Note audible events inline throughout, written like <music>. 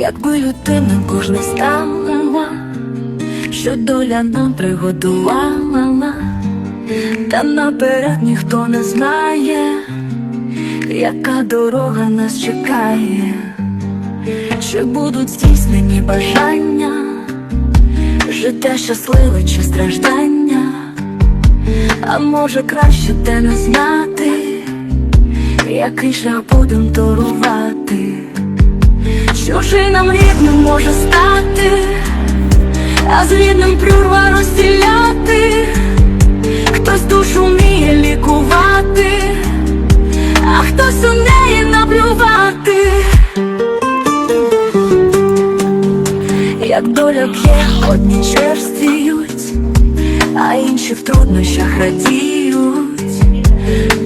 якби людина кожна не що доля нам пригодувала, та наперед ніхто не знає, яка дорога нас чекає, чи будуть здійснені бажання, життя щасливе чи страждання, а може краще те не знати, який шлях будем торувати. Чужий нам рідним може стати, а з рідним прірва розділяти, хтось душу вміє лікувати, а хтось у неї наплювати. Як доля п'є, одні черствіють, а інші в труднощах радіють,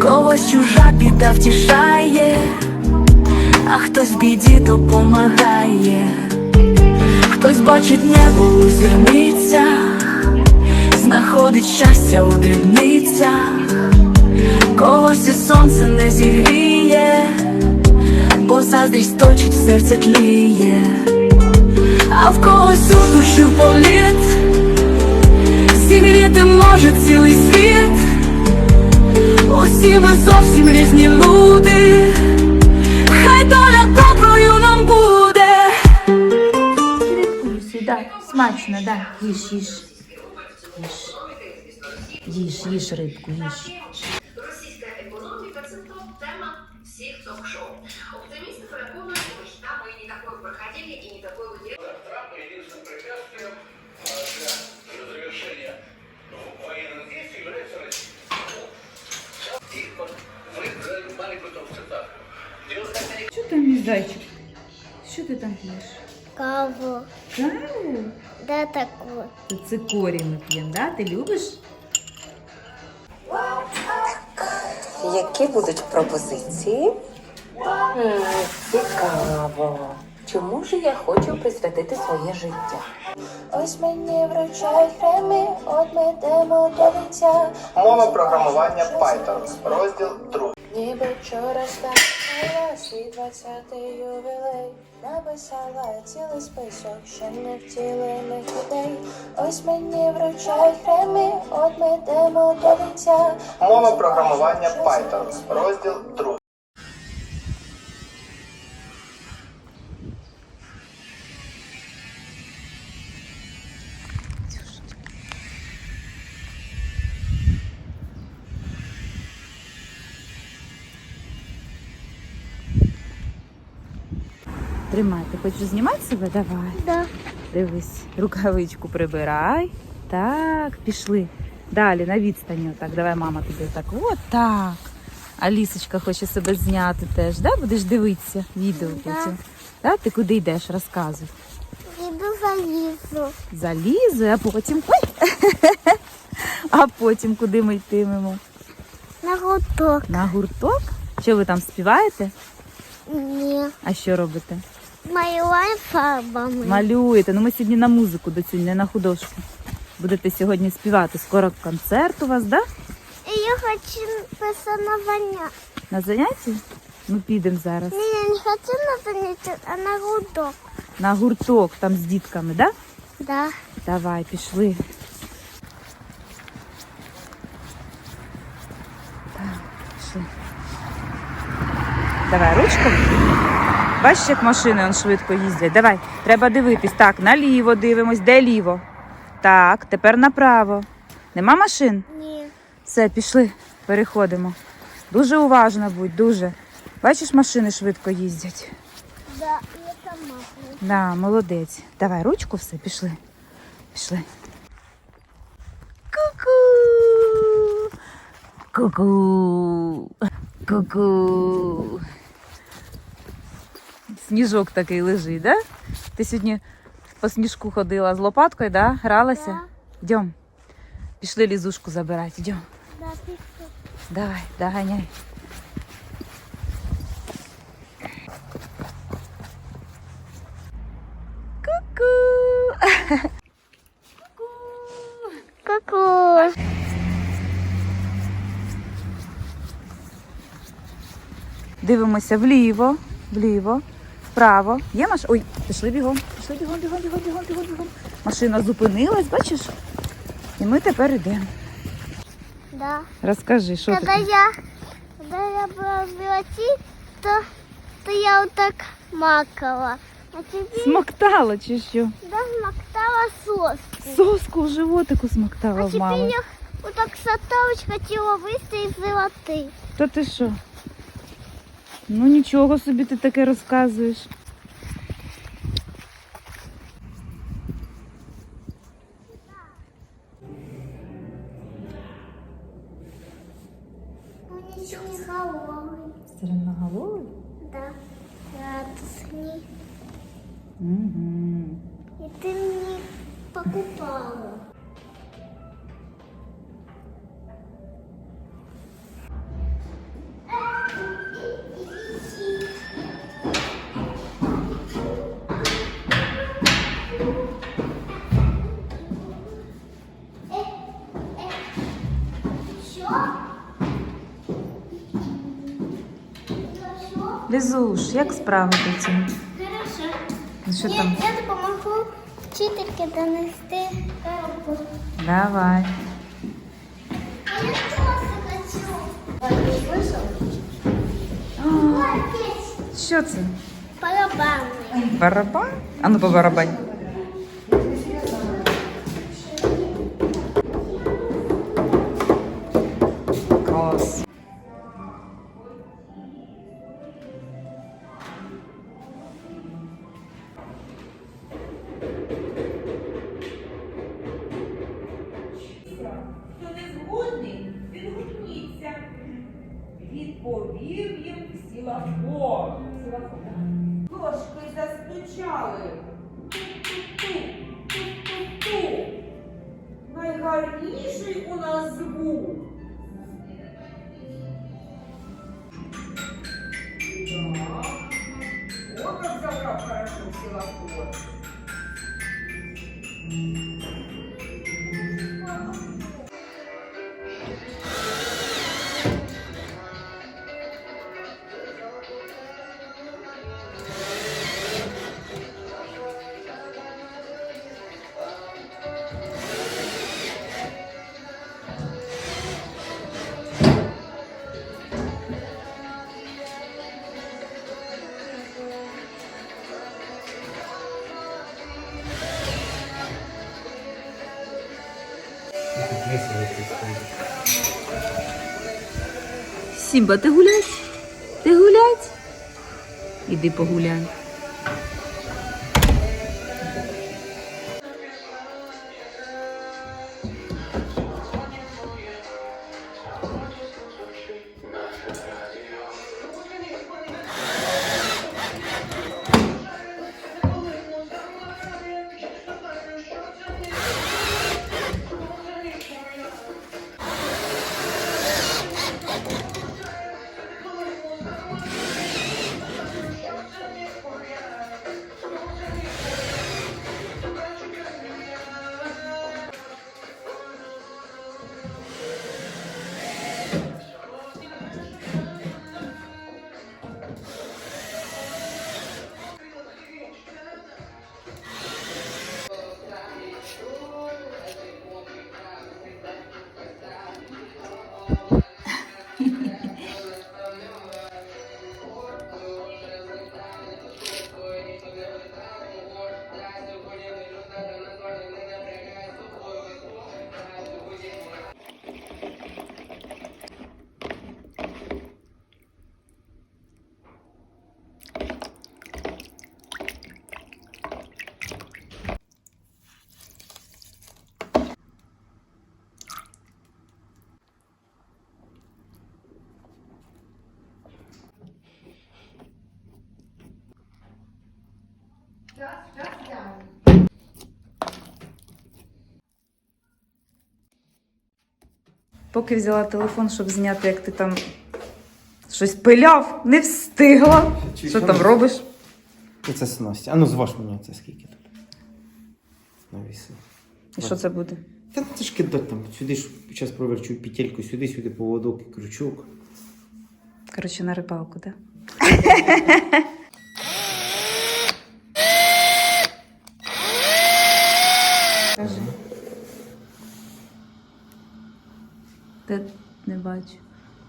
когось чужа біда втішає а хтось біді допомагає, хтось бачить небо у зірницях, знаходить щастя у дрібницях, когось і сонце не зігріє, бо заздрість точить серце тліє, а в когось у душі політ, зігріти може цілий світ, усі ми зовсім різні люди. смачно, да. Їж, їж. Їж. Їж, їж рибку, їж. Російська економіка це топ-тема всіх ток-шоу. Оптимісти переконують, що війна мы не такое проходили и не такое выиграли. Трампа единственным препятствием а, для завершения ну, военных действий является Россия. И вот вы взяли маленькую там цитату. Дело хотели Що там, мій зайчик? Що ти там п'єш? Каву. Каву? Де таку? Це цикорій ми п'ємо, да? Ти любиш? Які будуть пропозиції? М, Цікаво. Чому ж я хочу присвятити своє життя? Ось мені вручають хремі, от ми йдемо до лиця. Мова програмування Python, розділ 2. Ніби вчора стала свій 20-й ювілей. Написала цілий список ще не втілених ідей. Ось мені вручають хремі, от ми йдемо до лиця. Мова програмування Python, розділ 2. Тримай, ти хочеш знімати себе? Давай. Да. Дивись, рукавичку прибирай. Так, пішли. Далі на відстані. Отак. Давай, мама, тобі так. От так. Алісочка хоче себе зняти теж, да? Будеш дивитися відео потім. Да? Ти куди йдеш? Розказуй. Іду залізу. Залізу, а потім. Ой! <laughs> А потім куди ми йтимемо? На гурток. На гурток? Що ви там співаєте? Ні. А що робите? Малюваю фарбами. Малюєте. Ну ми сьогодні на музику до цю, не на художку. Будете сьогодні співати. Скоро концерт у вас, да? Я хочу посановання. На занятті? Ну підемо зараз. Ні, я не хочу на заняття, а на гурток. На гурток там з дітками, да? Да. Давай, пішли. Так, пішли. Давай ручку. Бачиш, як машини он швидко їздять. Давай, треба дивитись. Так, наліво дивимось. Де ліво? Так, тепер направо. Нема машин? Ні. Все, пішли, переходимо. Дуже уважно будь, дуже. Бачиш, машини швидко їздять. Да, я сама. Да, молодець. Давай ручку, все, пішли. Пішли. Ку-ку. Ку-ку. Ку-ку. Сніжок такий лежить, да? Ти сьогодні по сніжку ходила з лопаткою, да? Гралася? Да. Йдем. Пішли лізушку забирати, йдем. Да. Давай, доганяй. Ку-ку. Ку-ку. Дивимося вліво, вліво, вправо. Є маш? Ой, пішли бігом. Пішли бігом, бігом, бігом, бігом, бігом, бігом. Машина зупинилась, бачиш? І ми тепер йдемо. Да. Розкажи, що Когда тут? я, когда я была в библиотеке, то, то я вот так макала. А теперь Смоктала чи що? да, смоктала соску. Соску в животику смоктала А в теперь мами. я вот так саталочка хотела выстрелить из животы. Та ти що? Ну нічого собі ти таке розказуєш. Он еще не голодный. Сиреноголовий? Да. Радостный. Угу. И ты мне покупала. Лізуш, як справи ці? Хорошо. Ну що Я, там? я допомогу вчительці донести коробку. Давай. А я тоже хочу. Ты слышал? Молодец. Що це? Барабаны. Барабан? А ну по Хто не згодний, відгукніться. Відповів їм сілафор. Дошки застучали. Ту-ту-ту, ту-ту-ту. Найгарніший у нас звук. Так. О, как забрал хорошо силафор. Сімба, ти гулять? Ти гулять? Іди погуляй. Поки взяла телефон, щоб зняти, як ти там щось пиляв, не встигла. Що там робиш? Це сності. А ну зваж мені це скільки тут. Навіси. І що це буде? Та ну, це ж кидати там. Сюди ж зараз проверчу петельку, сюди, сюди поводок і крючок. Коротше, на рибалку, так? <laughs> Де не бачу.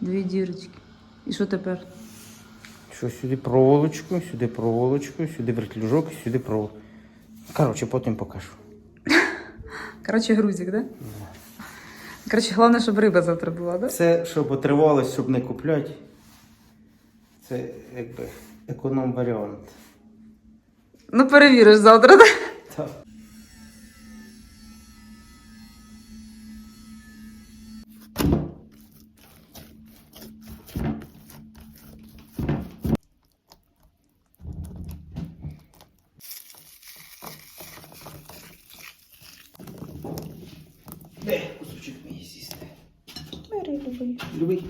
Дві дірочки. І що тепер? Що сюди проволочку, сюди проволочку, сюди вертлюжок, сюди проволочку. Коротше, потім покажу. <laughs> Коротше, грузик, да? Коротше, головне, щоб риба завтра була, да? Це щоб отривалось, щоб не купляти. Це якби економ варіант. Ну, перевіриш завтра, да? Так. Де кусочок мені сісти? Бери, любий.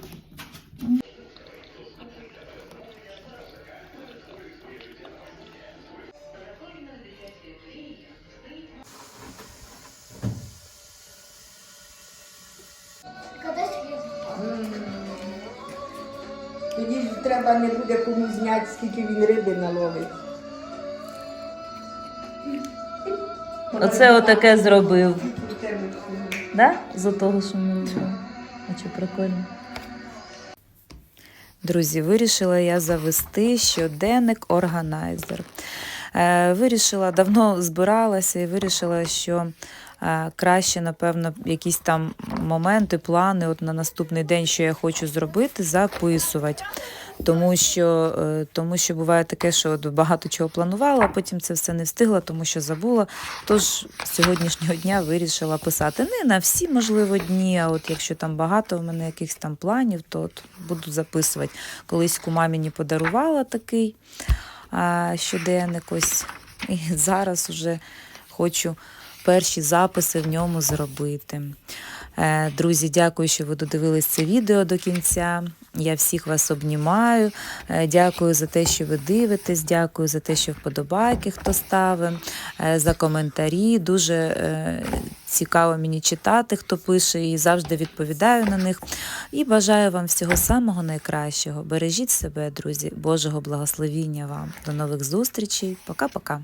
Тоді ж треба не буде кому зняти, скільки він риби наловить. Оце отаке зробив. Да? За того, що ми. А чи прикольно. Друзі, вирішила я завести щоденник органайзер. Е, вирішила, давно збиралася і вирішила, що е, краще, напевно, якісь там моменти, плани от на наступний день, що я хочу зробити, записувати. Тому що, е, тому що буває таке, що багато чого планувала, а потім це все не встигла, тому що забула. Тож з сьогоднішнього дня вирішила писати не на всі, можливо, дні, а от якщо там багато в мене якихось там планів, то от буду записувати. Колись кума мені подарувала такий щоденник ось. І зараз уже хочу перші записи в ньому зробити. Е, Друзі, дякую, що ви додивились це відео до кінця. Я всіх вас обнімаю. Е, Дякую за те, що ви дивитесь. Дякую за те, що вподобайки хто ставить, е, за коментарі. Дуже е, цікаво мені читати, хто пише, і завжди відповідаю на них. І бажаю вам всього самого найкращого. Бережіть себе, друзі. Божого благословіння вам. До нових зустрічей. Пока-пока.